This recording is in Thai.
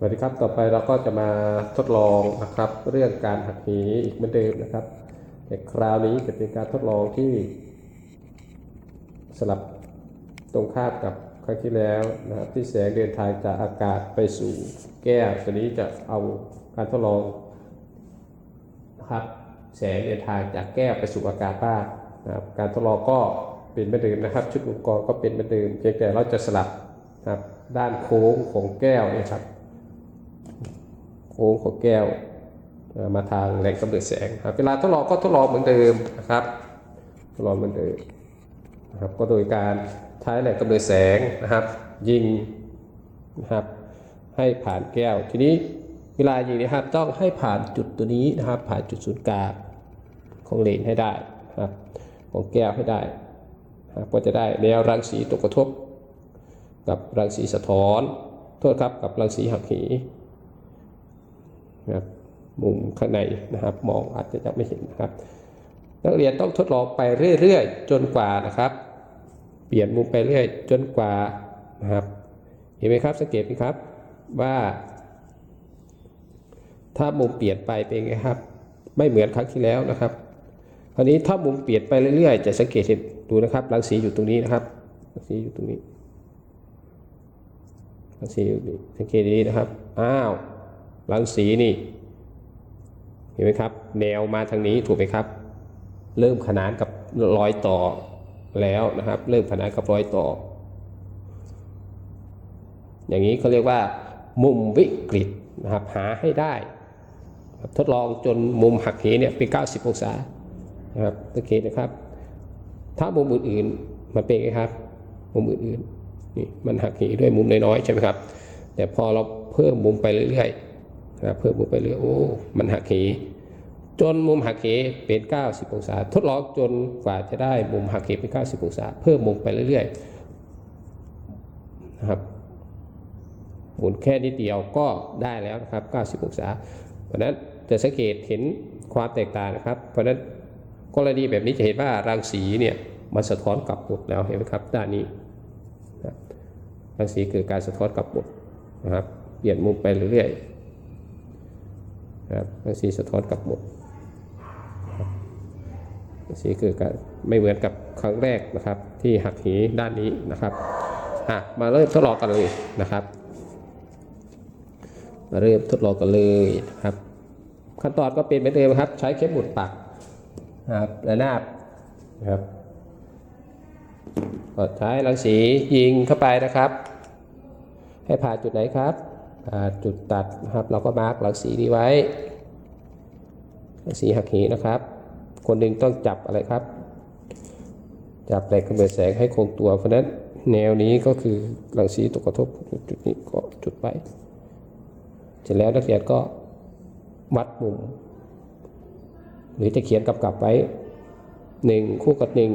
สวัสดีครับ ต่อไปเราก็จะมาทดลองนะครับ เรื่องการหักเหอีกเหมือนเดิมนะครับ แต่คราวนี้จะเป็นการทดลองที่ สลับตรงข้ามกับครั้งที่แล้วนะครับที่แสงเดินทางจากอากาศไปสู่แก้วตัวนี้จะเอาการทดลองนะครับ แสงเดินทางจากแก้วไปสู่อากาศบ้างนะครับ การทดลองก็เป็นเหมือนเดิมนะครับ ชุดอุปกรณ์ก็เป็นเหมือนเดิมเพียงแต่เราจะสลับนะครับด้านโค้งของแก้วนี่ยครับ โค้งของแก้วมาทางแหล่งกำเนิดแสงเวลาทดลองก็ทดลองเหมือนเดิมนะครับทดลองเหมือนเดิมนะครับก็โดยการใช้แหล่งกำเนิดแสงนะครับ ยิงนะครับให้ผ่านแก้ว ทีนี้เวลายิงนะครับต้องให้ผ่านจุดตัวนี้นะครับ ผ่านจุดศูนย์กลางของเลนให้ได้นะครับของแก้วให้ได้ครับก็จะได้แนวรังสีตกกระทบ กับรังสีสะท้อนโทษครับกับรังสีหักเห นะครับมุมข้างในนะครับมองอาจจะยังไม่เห็นนะครับ นักเรียนต้องทดลองไปเรื่อยๆ จนกว่านะครับ เปลี่ยนมุมไปเรื่อยจนกว่านะครับ เห็นไหมครับสังเกตไหมครับว่า ถ้ามุมเปลี่ยนไปเป็นไงครับ ไม่เหมือนครั้งที่แล้วนะครับคราวนี้ถ้ามุมเปลี่ยนไปเรื่อยๆ จะสังเกตเห็นดูนะครับรังสีอยู่ตรงนี้นะครับรังสีอยู่ตรงนี้รังสีอยู่นี่สังเกตดีนะครับอ้าว รังสีนี่ เห็นไหมครับ แนวมาทางนี้ถูกไหมครับ เริ่มขนานกับรอยต่อแล้วนะครับ เริ่มขนานกับรอยต่อ อย่างนี้เขาเรียกว่า มุมวิกฤตนะครับ หาให้ได้ ทดลองจนมุมหักเหเนี่ยเป็น 90 องศานะครับสังเกตนะครับ ถ้ามุมอื่นๆมันเป็นไงครับ มุมอื่นๆนี่มันหักเหด้วยมุมน้อยๆใช่ไหมครับ แต่พอเราเพิ่มมุมไปเรื่อยๆ เพิ่มมุมไปเรื่อยโอ้มันหักเหจนมุมหักเหเป็น 90 องศา ทดลองจนกว่าจะได้มุมหักเหเป็น 90 องศา เพิ่มมุมไปเรื่อยๆนะครับหมุนแค่นิดเดียวก็ได้แล้วนะครับ 90 องศา เพราะนั้นจะสังเกตเห็นความแตกต่างนะครับ เพราะนั้นกรณีแบบนี้จะเห็นว่ารังสีเนี่ยมันสะท้อนกลับหมดแล้วเห็นไหมครับด้านนี้รังสีเกิดการสะท้อนกลับหมดนะครับ เปลี่ยนมุมไปเรื่อยๆ นะครับรังสีสะท้อนกลับหมดรับรังสีเกิดการไม่เหมือนกับครั้งแรกนะครับ ที่หักเหด้านนี้นะครับอะมาเริ่มทดลองกันเลยนะครับ มาเริ่มทดลองกันเลยนะครับ ขั้นตอนก็เป็นเหมือนเดิมครับ ใช้เข็มหมุดปักนะครับระนาบนะครับก็ใช้รังสียิงเข้าไปนะครับ ให้ผ่านจุดไหนครับ จุดตัดนะครับเราก็มาร์กรังสีนี้ไว้สีหักเหนะครับ คนหนึ่งต้องจับอะไรครับ จับแหล่งกำเนิดแสงให้คงตัว เพราะนั้นแนวนี้ก็คือรังสีตกกระทบจุดนี้ก็จุดไว้เสร็จแล้วนักเรียนก็วัดมุม หรือจะเขียนกำกับไว้หนึ่งคู่กับหนึ่ง